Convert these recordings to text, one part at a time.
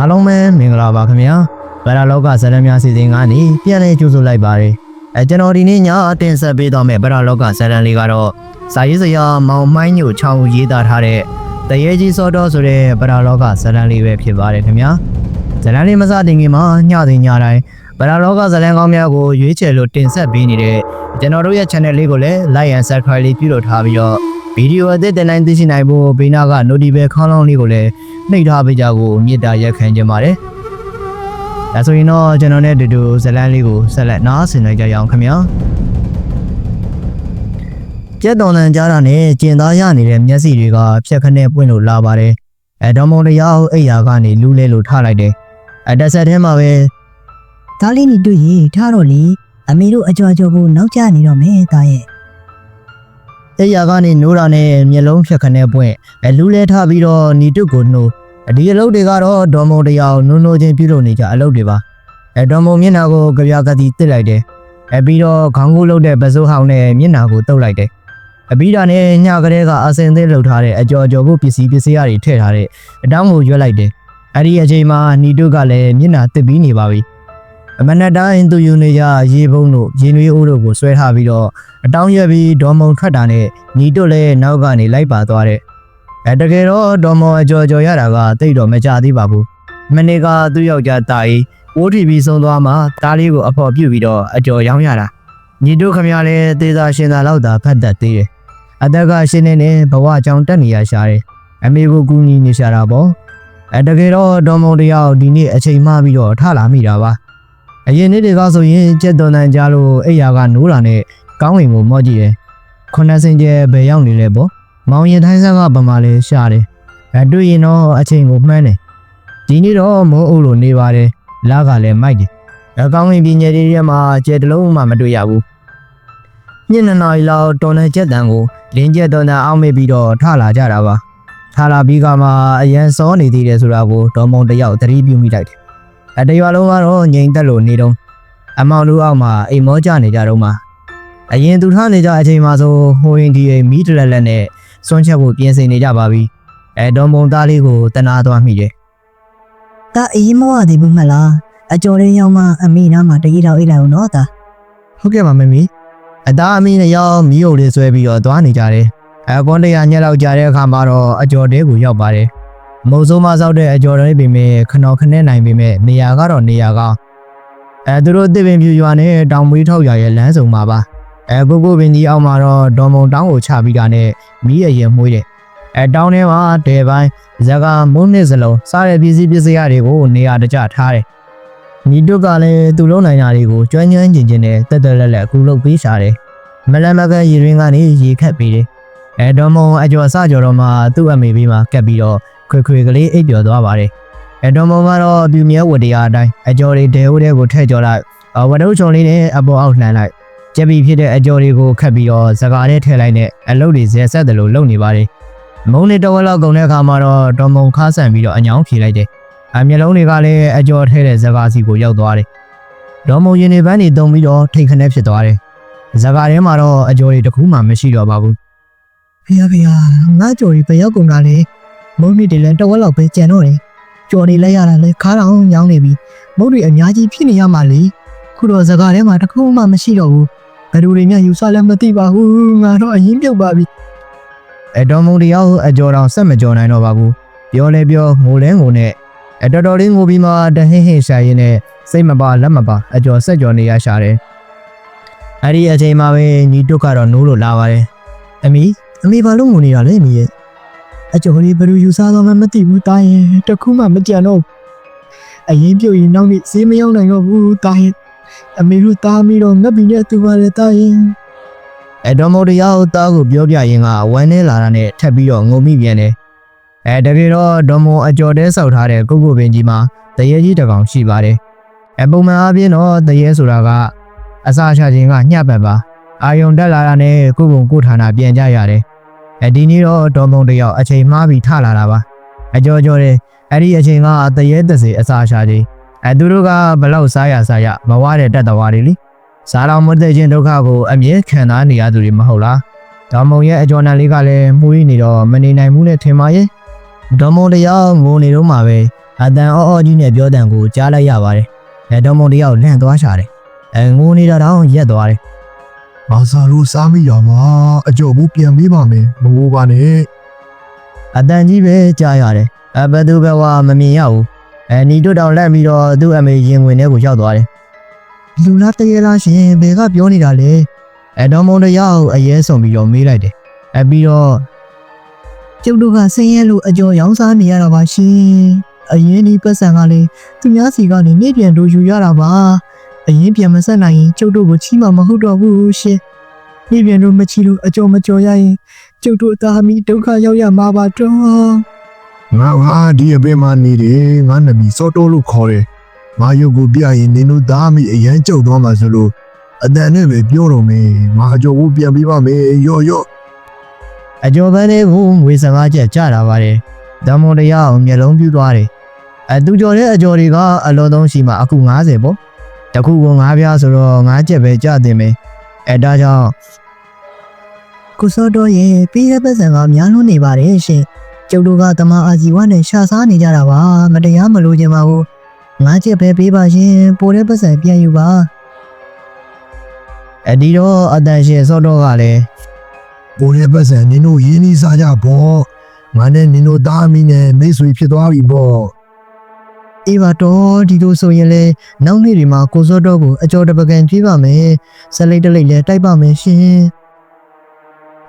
အားလုံးပဲမင်္ဂလာပါခင်ဗျာဗရာလောကဇာတ်လမ်းများစီစဉ်ကနေပြန်လည်ကြိုဆိုလိုက်ပါတယ်အဲကျွန်တော်ဒီနေ့ညတင်ဆက်ပေးသွားမယ့်ဗရာလောကဇာတ်လမ်းလေးကတော့စာရေးစရာမောင်မိုင်းညိုချောင်းရေးသားထားတဲ့တရေကြီးစောတော်ဆိုတဲ့ဗရာလောကဇာတ်လမ်းလေးပဲဖြစ်ပါတယ်ခင်ဗျာဇာတ်လမ်းလေးမစတင်ခင်မှာညတင်ညတိုင်းဗရာလောကဇာတ်လမ်းကောင်းများကိုရွေးချယ်လို့တင်ဆက်ပေးနေတဲ့ကျွန်တော်တို့ရဲ့ channel လေးကိုလည်း like and subscribe လေးပြုလုပ်ထားပြီးတော့ ဗီဒီယိုအသစ်တင်တိုင်းသိရှိနိုင်ဖို့ဘေးနားက notification ခေါင်းလောင်းလေးကိုလည်းနှိပ်ထားပေးကြဖို့မေတ္တာရက်ခံကြပါတယ်။ဒါဆိုရင်တော့ကျွန်တော်နဲ့တူတူဇတ်လန်းလေးကိုဆက်လက်နားဆင်လိုက်ကြရအောင်ခင်ဗျာ။ကြက်တော်လန်ကြားတာနဲ့ကျင်သားရနေတဲ့မျက်စိတွေကဖြက်ခနဲ့ပွင့်လို့လာပါတယ်။အဲဒေါ်မုံတရားအိယာကနေလူးလဲလို့ထားလိုက်တယ်။အဲတက်ဆက်ထဲမှာပဲဒါလေးနေတွေ့ရင်ထားတော့လေအမေတို့အကြော်ကြော်ဖို့နောက်ကျနေတော့မယ်သားရဲ့ အိယာကနေနိုးတာနဲ့မျက်လုံးဖြက်ခနဲ့ပွင့်အဲလူးလဲထားပြီးတော့ညီတုကိုနှိုးဒီအလုပ်တွေကတော့ဒေါ်မုံတရားနုံနိုးချင်းပြုလုပ်နေကြအလုပ်တွေပါ။အဲဒေါ်မုံမျက်နှာကိုကြပြာကတိတစ်လိုက်တယ်။အဲပြီးတော့ခေါင်းကိုးလုတ်တဲ့ပစိုးဟောင်းနဲ့မျက်နှာကိုတုပ်လိုက်တယ်။အပြီးတာနဲ့ညကလေးကအစင်သေးလှုပ်ထားတဲ့အကြော်ကြော်ဖို့ပစ္စည်းပစ္စည်းတွေထည့်ထားတဲ့အတောင်းကိုရွက်လိုက်တယ်။အဲဒီအချိန်မှာညီတုကလည်းမျက်နှာတစ်ပြီးနေပါပြီ။အမနက်တိုင်းသူယူနေကြရေပုံးတို့ရင်နွေးအိုးတို့ကိုဆွဲထားပြီးတော့ အတောင်းရွက်ပြီးဒေါ်မုံထွက်တာနဲ့ညီတုလည်းနောက်ကနေလိုက်ပါသွားတဲ့အဲတကယ်တော့ဒေါ်မုံအကြော်ကြော်ရတာကတိတ်တော့မကြသေးပါဘူး။မနေ့ကသူ့ယောက်ျားတာကြီး OTV ဆုံးသွားမှတားလေးကိုအဖော်ပြုတ်ပြီးတော့အကြော်ရောင်းရတာညီတို့ခမရလဲသေသာရှင်သာလောက်သာဖတ်တတ်သေးတယ်အသက်ကရှင်းနေနေဘဝကြောင်တက်နေရရှာတယ်အမေကိုကူညီနေရှာတာပေါ့အဲတကယ်တော့ဒေါ်မုံတယောက်ဒီနေ့အချိန်မှပြီးတော့ထလာမိတာပါအရင်နေ့တွေကဆိုရင်ကြက်တော်တန်ကြားလို့အိယာကနိုးတာနဲ့ ကောင်းဝင်ကိုမော့ကြည့်တယ်ခုနစင်ကျဲဘယ်ရောက်နေလဲပေါ့မောင်ရင်ထိုင်းဆန်းကဗမာလဲရှာတယ်အဲတွေ့ရင်တော့အချိန်ကိုမှန်းတယ်ဒီနေ့တော့မိုးအုပ်လို့နေပါတယ်လာကလည်းမိုက်တယ်။အကောင်းဝင်ပြည်နယ်တွေထဲမှာကျဲတလုံးမှမတွေ့ရဘူး။ညနေနာရီလောက်တော်နယ်ချက်တန်ကိုလင်းကျက်တော်နယ်အောင်မေ့ပြီးတော့ထလာကြတာပါ။ထလာပြီးကမှအရန်စောနေသေးတယ်ဆိုတာကိုဒေါ်မုံတယောက်သတိပြုမိလိုက်တယ်။အတရွာလုံးကတော့ငြိမ်သက်လို့နေတော့အမောင်လူအောက်မှာအိမ်မောကြနေကြတော့မှ အရင်သူထားနေကြအချိန်မှာဆိုဟိုရင်ဒီအိမ်မီးတလက်လက်နဲ့စွန့်ချက်ဖို့ပြင်ဆင်နေကြပါပြီ။အဲဒေါ်မုံသားလေးကိုတနာသွားမိတယ်ဒါအေးမဝသေးဘူးမလားအကြော်လေးရောက်မှအမေနားမှာတကြီးတော့အိတ်လိုက်အောင်နော်သားဟုတ်ကဲ့ပါမမီအသားအမင်းနဲ့ရောက်မီးယိုလေးဆွဲပြီးတော့သွားနေကြတယ်အကွန်တရာညက်လောက်ကြာတဲ့အခါမှာတော့အကျော်တဲကိုရောက်ပါတယ်မုံစိုးမဆောက်တဲ့အကျော်တဲပေမဲ့ခနော်ခနဲ့နိုင်ပေမဲ့နေရာကတော့နေရာကောင်းအဲသူတို့တစ်ပင်ပြူရွာနဲ့တောင်မွေးထောက်ရွာရဲ့လမ်းစုံမှာပါ အဲကိုကိုပင်ကြီးအောက်မှာတော့ဒေါ်မုံတောင်းကိုချပြီးတာနဲ့မီးရရင်မှုတယ်အဲတောင်းထဲမှာတဲပိုင်းဇက်ကမုန်းနှစ်စလုံးစားတဲ့ပစ္စည်းပစ္စည်းတွေကိုနေရာတကျထားတယ်ညီတို့ကလည်းသူ့လုံးနိုင်တာတွေကိုကျွမ်းကျွမ်းကျင်ကျင်နဲ့တက်တက်လက်လက်အခုလုပ်ပေးရှာတယ်။မလန်မကန်ရေရင်းကနေရေခတ်ပေးတယ်။အဲဒေါ်မုံအကျော်စကျော်တော့မှသူ့အမေပြီးမှကပ်ပြီးတော့ခွေခွေကလေးအိပ်ပျော်သွားပါတယ်။အဲဒေါ်မုံကတော့အပြူမြဲဝတရားအတိုင်းအကျော်တွေဒဲဦးတဲ့ကိုထည့်ကျော်လိုက်အဝဒုချုံလေးနဲ့အပေါ်အောက်လှန်လိုက်။ ကြက်ပြီးဖြစ်တဲ့အကျော်တွေကိုခတ်ပြီးတော့စကားနဲ့ထည့်လိုက်နဲ့အလုပ်တွေဇက်ဆက်တယ်လို့လုပ်နေပါတယ်။မုံလေးတစ်ဝက်လောက်ကုန်တဲ့အခါမှာတော့ဒေါ်မုံခါဆန်ပြီးတော့အညောင်းဖြေလိုက်တယ်။အမျက်လုံးတွေကလည်းအကျော်ထဲတဲ့ဇကာစီကိုရောက်သွားတယ်။ဒေါ်မုံရင်နေပန်းတွေတုံပြီးတော့ထိတ်ခနဲဖြစ်သွားတယ်။ဇကာထဲမှာတော့အကျော်တွေတစ်ခုမှမရှိတော့ပါဘူးဖေရဖေရငါကြော်ကြီးဘယ်ရောက်ကုန်တာလဲမုံမြင့်တွေလည်းတဝက်လောက်ပဲကြံတော့တယ်ကြော်နေလိုက်ရတာလဲခါတောင်ညောင်းနေပြီမုတ်တွေအများကြီးဖြစ်နေရမှာလေခုတော့ဇကာထဲမှာတစ်ခုမှမရှိတော့ဘူး ဘယ်လိုတွေများယူဆလဲမသိပါဘူးငါတော့အရင်ပြုတ်ပါပြီ။အဒေါ်မုံတယောက်အကျော်တောင်ဆက်မကျော်နိုင်တော့ပါဘူး။ပြောလဲပြောငိုလဲငိုနဲ့အတော်တော်လေးငိုပြီးမှတဟင်းဟင်းရှာရင်းနဲ့စိတ်မပါလက်မပါအကျော်ဆက်ကျော်နေရရှာတယ်။အဲ့ဒီအချိန်မှာပဲညီတုတ်ကတော့နိုးလို့လာပါတယ်။အမီအမေဘာလို့ငိုနေတာလဲအမေရဲ့အကျော်လေးဘယ်လိုယူဆတော့မှမသိဘူးတားရင်တစ်ခုမှမကြံတော့ဘူးအရင်ပြုတ်ရင်နောက်နေ့ဈေးမရောက်နိုင်တော့ဘူးတားရင် အမေတို့တားမိတော့ငတ်ပြီးနဲ့သူပါလေတားရင်အဲဒေါ်မိုတယောက်သားကိုပြောပြရင်ကဝမ်းနေလာတာနဲ့ထပ်ပြီးတော့ငုံမိပြန်တယ်။အဲတကယ်တော့ဒေါ်မိုအကျော်တဲဆောက်ထားတဲ့ကုတ်ကုတ်ပင်ကြီးမှာတရေကြီးတစ်ကောင်ရှိပါတယ်။အပုံမှန်အားဖြင့်တော့တရေဆိုတာကအစာချခြင်းကညှပ်ပတ်ပါ။အာယုံတက်လာတာနဲ့ကိုယ့်ဘုံကိုယ့်ဌာနပြန်ကြရတယ်။အဲဒီနေ့တော့ဒေါ်မုံတယောက်အချိန်မှားပြီးထလာတာပါ။အကျော်ကျော်တဲ့အဲ့ဒီအချိန်ကတရေသက်စီအစာချခြင်း အဲသူတို့ကဘလောက်စားရစားရမဝတဲ့တက်တော်တွေလीစားတော်မတဲ့ခြင်းဒုက္ခကိုအမြဲခံစားနေရသူတွေမဟုတ်လား။ဒေါ်မုံရဲ့အကျော်နံလေးကလည်းမှုရင်းနေတော့မနေနိုင်ဘူးနဲ့ထင်ပါရဲ့ဒေါ်မုံတယောက်ငိုနေတော့မှပဲအတန်အော်အော်ကြီးနဲ့ပြောတန်ကိုကြားလိုက်ရပါတယ်အဲဒေါ်မုံတယောက်လန့်သွားရှာတယ်အဲငိုနေတာတောင်ရက်သွားတယ်။ငါစားလို့စားမိရမှာအကျော်ဘူးပြန်ပေးပါမယ်မငိုပါနဲ့အတန်ကြီးပဲကြားရတယ်အဘသူဘဝမမြင်ရဘူး အဲနီတို့တောင်လက်ပြီးတော့သူ့အမေရင်ဝင်ထဲကိုရောက်သွားတယ်လူလားတကယ်လားရှင်ဘယ်ကပြောနေတာလဲအဲဒေါ်မုံတယောက်အရဲဆုံးပြီးတော့မေးလိုက်တယ်အဲပြီးတော့ကျုပ်တို့ကဆင်းရဲလို့အကျော်ရောင်းစားနေရတာပါရှင်အရင်ဒီပတ်စံကလေသူများစီကနေမြေပြန်တို့ယူရတာပါအရင်ပြန်မဆက်နိုင်ရင်ကျုပ်တို့ကိုချီးမှာမဟုတ်တော့ဘူးရှင်မြေပြန်တို့မချီလို့အကျော်မကျော်ရရင်ကျုပ်တို့သားမိဒုက္ခရောက်ရမှာပါတော့။ ငါဟာဒီအပင်မှာနေတယ်ငါနမီစောတိုးလို့ခေါ်တယ်။ငါရုပ်ကိုပြရင်နင်တို့သားမိအရန်ကြောက်သွားမှာဆိုလို့အတန်နဲ့ပဲပြောတော့မယ်။ငါအကျော်ဘူးပြန်ပေးပါမယ်ရော့ရော့အကျော်ပန်းလေးကိုငွေ15ကျပ်ကျတာပါတယ်ဒေါ်မုံတယောက်မျက်လုံးပြူးသွားတယ်အဲသူကျော်တဲ့အကျော်တွေကအလောသုံးရှိမှအခု90ပေါ့တခုက9ပြားဆိုတော့9ကျပ်ပဲကျတင်မယ်အဲဒါကြောင့်ကိုစောတော့ရဲ့ပြီးတဲ့ပတ်စံကများလွန်းနေပါတယ်ရှင် ကျုပ်တို့ကတမအာဇီဝနဲ့ရှာစားနေကြတာပါမတရားမလို့ခြင်းပါဘူးငါချက်ပဲပေးပါရှင်ပိုတဲ့ပတ်စံပြန်ယူပါအဒီတော့အတန်ရှင်စောတော့ကလည်း။ပိုတဲ့ပတ်စံနင်တို့ရင်းနှီးစားကြပေါ့။ငါနဲ့နင်တို့သားမိနဲ့မိတ်ဆွေဖြစ်သွားပြီပေါ့။အေးပါတော့ဒီလိုဆိုရင်လေနောက်နေ့တွေမှာကိုစောတော့ကိုအကျော်တပကံပြေးပါမယ်ဆက်လိုက်တလိုက်လဲတိုက်ပါမယ်ရှင်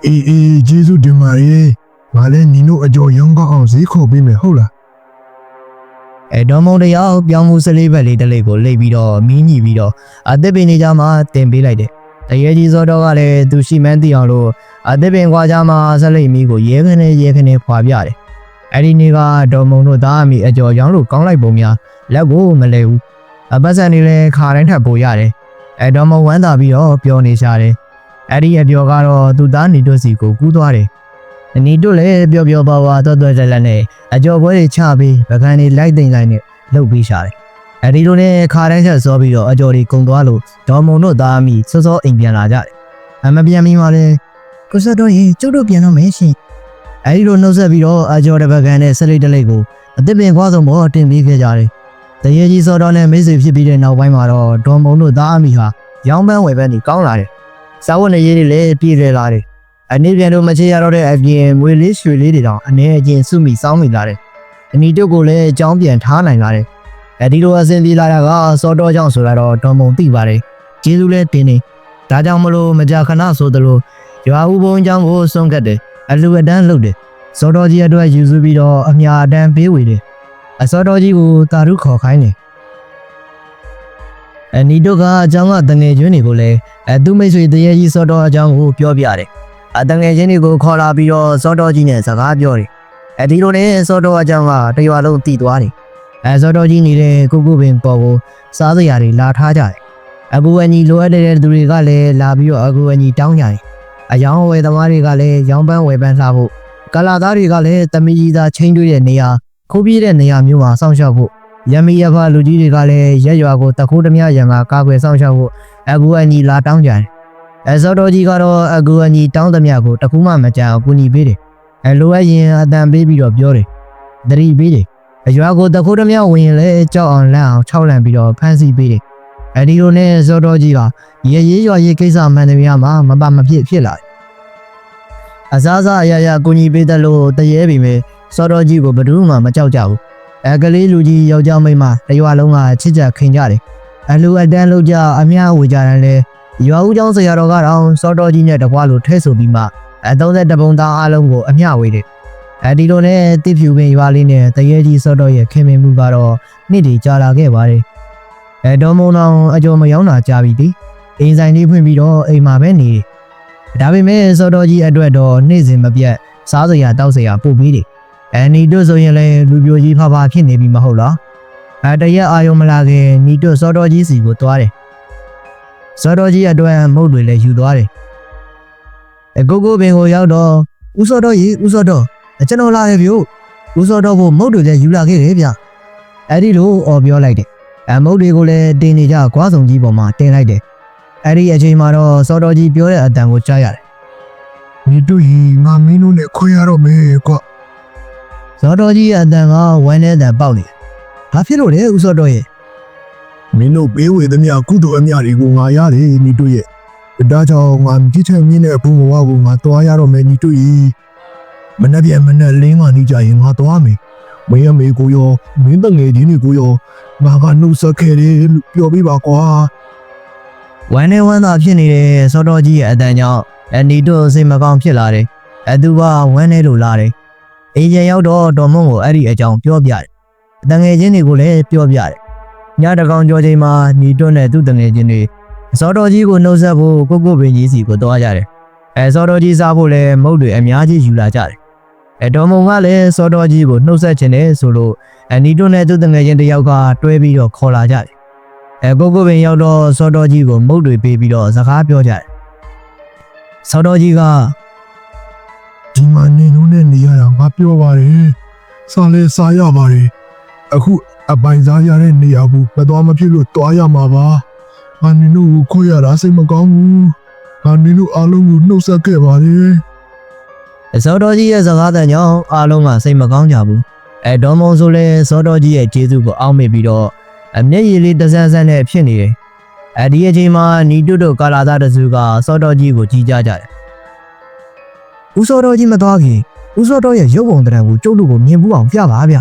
အေးအေးဂျေဇုတင်ပါရဲ့ ငါလည်းနင်တို့အကျော်ရုံးကောင်းအောင်ဈေးခေါ်ပေးမယ်ဟုတ်လားအဲဒေါ်မုံတယောက်ပြောင်းမှုစလေးဘက်လေးတစ်လေးကိုလိပ်ပြီးတော့မီးညှိပြီးတော့အသက်ပင်နေကြမှာတင်ပေးလိုက်တယ်တရေကြီးစောတော့ကလည်းသူရှိမှန်းသိအောင်လို့အသက်ပင်ခွာကြမှာဆက်လိပ်မီးကိုရဲခနဲ့ရဲခနဲ့ခွာပြတယ်အဲ့ဒီနေ့ကဒေါ်မုံတို့သားအမိအကျော်ရောင်းလို့ကောင်းလိုက်ပုံများလက်ကိုမလဲဘူးအပတ်စံနေလဲခါတိုင်းထပ်ပို့ရတယ်အဲဒေါ်မုံဝမ်းသာပြီးတော့ပျော်နေရှာတယ်အဲ့ဒီအပျော်ကတော့သူသားနေတို့စီကိုကူးသွားတယ် နေတို့လည်းပျော်ပျော်ပါပါတော်တော်ကြလက်နဲ့အကျော်ပွဲတွေချပြီးပကံတွေလိုက်သိမ့်လိုက်နဲ့လှုပ်ပြီးရှာတယ်အဲဒီလိုနဲ့ခါတိုင်းချက်စောပြီးတော့အကျော်တွေကုံသွားလို့ဒေါ်မုံတို့သားအမိစောစောအိမ်ပြန်လာကြတယ်အမပြန်ပြီးမှလည်းကိုစောတော့ရေကျုပ်တို့ပြန်တော့မယ်ရှင်အဲဒီလိုနှုတ်ဆက်ပြီးတော့အကျော်တစ်ပကံနဲ့ဆက်လိတ်တလိတ်ကိုအသစ်ပင်ခွားဆုံးပေါ်တင်ပေးခဲ့ကြတယ်တရေကြီးစောတော်နဲ့မိတ်ဆွေဖြစ်ပြီးတဲ့နောက်ပိုင်းမှာတော့ဒေါ်မုံတို့သားအမိဟာရောင်းပန်းဝယ်ပန်းတွေကောင်းလာတယ်စာဝတ်နေရေးတွေလည်းပြည့်ရလာတယ် အနည်းပြန်တော့မချေရတော့တဲ့အပြင်ငွေလေးရွှေလေးတွေတောင်အနေအချင်းစုမိစောင်းမိလာတယ်အနီတို့ကိုလည်းအကြောင်းပြန်ထားနိုင်လာတယ်အဲဒီလိုအဆင်ပြေလာတာကစောတော်ကြောင့်ဆိုတာတော့ဒေါ်မုံသိပါတယ်ကျေးဇူးလည်းတင်နေဒါကြောင့်မလို့မကြာခဏဆိုသလိုရွာဦးဘုံအကြောင်းကိုဆုံးကတ်တယ်အလူအတန်းလုပ်တယ်စောတော်ကြီးအတွက်ယူဆပြီးတော့အမြာအတန်းပေးဝေတယ်အစောတော်ကြီးကိုတာရုခေါ်ခိုင်းတယ်အနီတို့ကအကြောင်းကတငယ်ချင်းတွေကိုလည်းအသူမိတ်ဆွေတရေကြီးစောတော်အကြောင်းကိုပြောပြတယ် အတငယ်ချင်းတွေကိုခေါ်လာပြီးတော့စောတော်ကြီးနဲ့စကားပြောတယ်အဲဒီလိုနဲ့စောတော်အကြောင်းကတရွာလုံးတည်သွားတယ်အဲစောတော်ကြီးနေတဲ့ကုကုပင်ပေါ်ကိုစားစရာတွေလာထားကြတယ်အကူအညီလိုအပ်တဲ့သူတွေကလည်းလာပြီးတော့အကူအညီတောင်းကြတယ်အယောင်ဝယ်သမားတွေကလည်းရောင်းပန်းဝယ်ပန်းလှဖို့ကလာသားတွေကလည်းတမီကြီးသားချင်းတွေးတဲ့နေရာခိုးပြေးတဲ့နေရာမျိုးမှာစောင့်ရှောက်ဖို့ရမီရဖလူကြီးတွေကလည်းရက်ရွာကိုတခိုးဓမြရံကကာကွယ်စောင့်ရှောက်ဖို့အကူအညီလာတောင်းကြတယ်။ အဲစောတော်ကြီးကတော့အကူအညီတောင်းသမျှကိုတခုမှမကြံအောင်ကူညီပေးတယ်။အဲလိုအပ်ရင်အတန်ပေးပြီးတော့ပြောတယ်။တတိပေးတယ်။အရွာကိုတခိုးဓမြဝင်ရင်လည်းကြောက်အောင်လန့်အောင်ခြောက်လန့်ပြီးတော့ဖမ်းဆီးပေးတယ်။အဲဒီလိုနဲ့စောတော်ကြီးကရေရေးရွာရေးကိစ္စမှန်တယ်များမှာမပမဖြစ်ဖြစ်လာတယ်။အစားအစာအရာရာကူညီပေးတယ်လို့တရေပြီမယ်စောတော်ကြီးကိုဘယ်သူမှမကြောက်ကြဘူးအဲကလေးလူကြီးယောက်ျားမိန်းမတရွာလုံးကချစ်ကြခင်ကြတယ်အလူအတန်းလို့ကြအများဝေကြတယ်လေ ရွာဦးကျောင်းဆရာတော်ကတော့စောတော်ကြီးနဲ့တကွာလို့ထဲဆိုပြီးမှအ32ပုံသားအလုံးကိုအမျှဝေတယ်အဲဒီလိုနဲ့တစ်ဖြူပင်ရွာလေးနဲ့တရေကြီးစောတော်ရဲ့ခင်မင်မှုကတော့နှစ်တည်ကြာလာခဲ့ပါတယ်အဲတော်မုံအောင်အကျော်မရောက်တာကြာပြီတိအိမ်ဆိုင်လေးဖွင့်ပြီးတော့အိမ်မှာပဲနေတယ်ဒါပေမဲ့စောတော်ကြီးအတွက်တော့နေ့စဉ်မပြတ်စားစရာတောက်စရာပို့ပြီးတယ်။အဲနီတို့ဆိုရင်လည်းလူပြိုကြီးဖဖဖြစ်နေပြီမဟုတ်လား။အဲတရက်အာယုံမလာခင်နီတို့စောတော်ကြီးစီကိုသွားတယ်။ ဇော်တော်ကြီးအတွက်မုတ်တွေလည်းယူသွားတယ်။အကိုကိုပင်ကိုရောက်တော့ဦးစောတော်ကြီးဦးစောတော်ကျွန်တော်လာရပြီ။ဦးစောတော်ကိုမုတ်တွေလည်းယူလာခဲ့တယ်ဗျ။အဲ့ဒီလိုအော်ပြောလိုက်တယ်။အမုတ်တွေကိုလည်းတင်နေကြကွာဆောင်ကြီးပေါ်မှာတင်လိုက်တယ်။အဲ့ဒီအချိန်မှာတော့စောတော်ကြီးပြောတဲ့အတန်ကိုကြားရတယ်။ဒီတို့ကြီးငါမင်းတို့နဲ့ခွင့်ရတော့မယ်ကွ။ဇော်တော်ကြီးအတန်ကဝမ်းနဲ့တန်ပေါက်နေတယ်။ဘာဖြစ်လို့လဲဦးစောတော်ရဲ့ မင်းတို့ပေးဝေသမျှကုသိုလ်အမြတွေကိုငါရတယ်ညီတို့ရဲ့ဒါကြောင့်ငါကြည့်ချင်မြင့်တဲ့ဘုံဘဝကိုငါတွားရတော့မယ်ညီတို့ကြီးမနေ့ပြန်မနေ့လင်းကနေကြရင်ငါတွားမယ်မင်းအမေကိုရောမင်းတငယ်ချင်းတွေကိုရောငါကနှုတ်ဆက်ခဲ့တယ်လို့ပြောပြပါကွာဝမ်းနဲ့ဝမ်းသာဖြစ်နေတဲ့ဇော်တော်ကြီးရဲ့အတန်ကြောင့်အနီတို့စိတ်မကောင်းဖြစ်လာတယ်အသူကဝမ်းနဲ့လို့လာတယ်အေးရရောက်တော့တော်မုံကိုအဲ့ဒီအကြောင်းပြောပြတယ်တငယ်ချင်းတွေကိုလည်းပြောပြတယ် ညတကောင်ကြောချိန်မှာညီတွန်းတဲ့သူ့တငယ်ချင်းတွေဇော်တော်ကြီးကိုနှုတ်ဆက်ဖို့ကိုကိုပင်ကြီးစီကိုတွားကြတယ်အဲဇော်တော်ကြီးစားဖို့လည်းမုတ်တွေအများကြီးယူလာကြတယ်အဲတော်မုံကလည်းဇော်တော်ကြီးကိုနှုတ်ဆက်ခြင်းနဲ့ဆိုလို့အနီတွန်းတဲ့သူ့တငယ်ချင်းတစ်ယောက်ကတွဲပြီးတော့ခေါ်လာကြတယ်အဲကိုကိုပင်ရောက်တော့ဇော်တော်ကြီးကိုမုတ်တွေပေးပြီးတော့စကားပြောကြတယ်ဇော်တော်ကြီးကဒီမှာနေလို့နဲ့နေရတာငါပြောပါတယ်စားလဲစားရပါတယ်အခု အပိုင်စားရတဲ့နေရာဘူးမတော်မဖြစ်လို့တွားရမှာပါငါနေလို့ကိုခွေရတာစိတ်မကောင်းဘူးငါနေလို့အားလုံးကိုနှုတ်ဆက်ခဲ့ပါတယ်ဇော်တော်ကြီးရဲ့စကားတန်ကြောင့်အားလုံးကစိတ်မကောင်းကြဘူးအဲဒေါ်မုံဆိုလဲဇော်တော်ကြီးရဲ့ကျေးဇူးကိုအောက်မေ့ပြီးတော့အမျက်ရည်လေးတစန်းစန်းနဲ့ဖြစ်နေတယ်အဲဒီအချိန်မှာနီတုတို့ကာလာသားတစုကဇော်တော်ကြီးကိုကြီးကြကြတယ်ဦးစောတော်ကြီးမသွားခင်ဦးစောတော်ရဲ့ရုပ်ပုံတံကိုကျုပ်တို့ကိုမြင်ဘူးအောင်ပြပါဗျ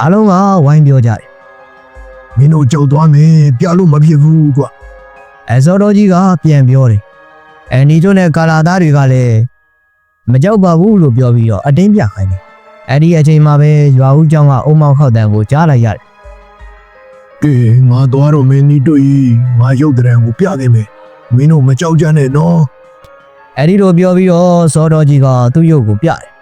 အားလုံးကဝိုင်းပြောကြတယ်မင်းတို့ကြောက်သွားမယ်ပြလို့မဖြစ်ဘူးကွာအဲဇော်တော်ကြီးကပြန်ပြောတယ်အဲနီတုနဲ့ကာလာသားတွေကလည်းမကြောက်ပါဘူးလို့ပြောပြီးတော့အတင်းပြခိုင်းတယ်အဲ့ဒီအချိန်မှာပဲရွာဦးကျောင်းကအုံမောက်ခောက်တန်ကိုကြားလိုက်ရတယ်ကဲငါသွားတော့မင်းနီတို့ကြီးငါရုပ်တရံကိုပြခဲ့မယ်မင်းတို့မကြောက်ကြနဲ့နော်။အဲ့ဒီလိုပြောပြီးတော့ဇော်တော်ကြီးကသူ့ရုပ်ကိုပြတယ်။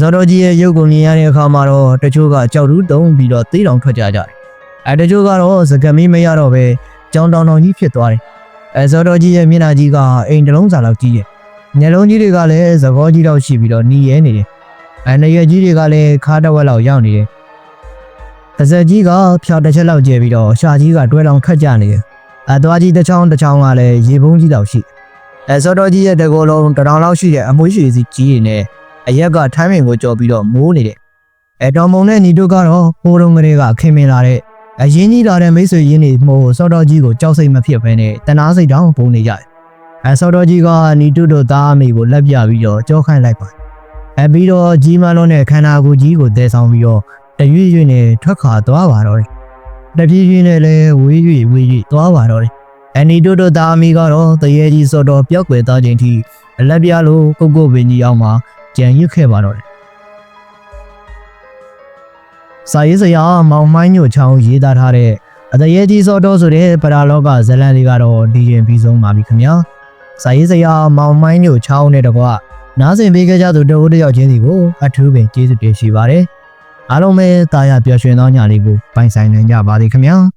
ဇော်တော်ကြီးရဲ့ရုပ်ကိုမြင်ရတဲ့အခါမှာတော့တချို့ကကြောက်တူးတုံးပြီးတော့သေးတောင်ထွက်ကြကြတယ်။အဲတချို့ကတော့စကမီးမရတော့ပဲကြောင်တောင်တောင်ကြီးဖြစ်သွားတယ်။အဲဇော်တော်ကြီးရဲ့မျက်နှာကြီးကအိမ်တစ်လုံးစာလောက်ကြီးတယ်။မျက်လုံးကြီးတွေကလည်းသဘောကြီးလောက်ရှိပြီးတော့หนีရဲနေတယ်။အဲနေရွက်ကြီးတွေကလည်းခါတစ်ဝက်လောက်ရောက်နေတယ်။တစ်စက်ကြီးကဖြောက်တစ်ချက်လောက်ကျဲပြီးတော့ရှာကြီးကတွဲလောင်ခတ်ကြနေတယ်။အဲသွားကြီးတစ်ချောင်းတစ်ချောင်းကလည်းရေပုံးကြီးလောက်ရှိတယ်။အဲဇော်တော်ကြီးရဲ့တကောလုံးတစ်တောင်လောက်ရှိတဲ့အမွှေးရှည်စီကြီးတွေနဲ့ အရက်ကထိုင်းမင်ကိုကြော်ပြီးတော့မိုးနေတယ်။အဲတောင်မုံနဲ့ညီတို့ကတော့ဟိုးတုံးကလေးကခင်မင်လာတဲ့အရင်ကြီးလာတဲ့မိတ်ဆွေရင်းတွေမို့ဇော်တော်ကြီးကိုကြောက်စိတ်မဖြစ်ဘဲနဲ့တနာစိတ်တောင်ပုံနေကြတယ်။အဲဇော်တော်ကြီးကညီတို့တို့သားအမိကိုလက်ပြပြီးတော့ကြောခိုင်းလိုက်ပါတယ်။အဲပြီးတော့ကြီးမလုံးနဲ့ခန္ဓာကိုယ်ကြီးကိုတည်ဆောင်ပြီးတော့တရွေ့ရွေ့နဲ့ထွက်ခါသွားပါတော့တယ်။တပြေးပြေးနဲ့လည်းဝေးရွေ့ဝေးရွေ့သွားပါတော့တယ်။အန်နီတို့တို့သားအမိကတော့တရေကြီးစော်တော်ပြောက်ွယ်သားခြင်းထိအလက်ပြလို့ကုတ်ကုတ်ပင်ကြီးအောင်မှာ ကြံရစ်ခဲ့ပါတော့တယ်။စာရေးစရာမောင်မိုင်းညိုချောင်းရေးသားထားတဲ့အတရေကြီးစော်တော်ဆိုတဲ့ပရာလောကဇလန်လေးကတော့ဒီရင်ပြီးဆုံးပါပြီခင်ဗျာ။စာရေးစရာမောင်မိုင်းညိုချောင်းနဲ့တကွနားဆင်ပေးကြသူတအိုးတစ်ယောက်ချင်းစီကိုအထူးပင်ကျေးဇူးတင်ရှိပါတယ်။အားလုံးပဲတာယာပျော်ရွှင်သောညလေးကိုပိုင်ဆိုင်နိုင်ကြပါသည်ခင်ဗျာ။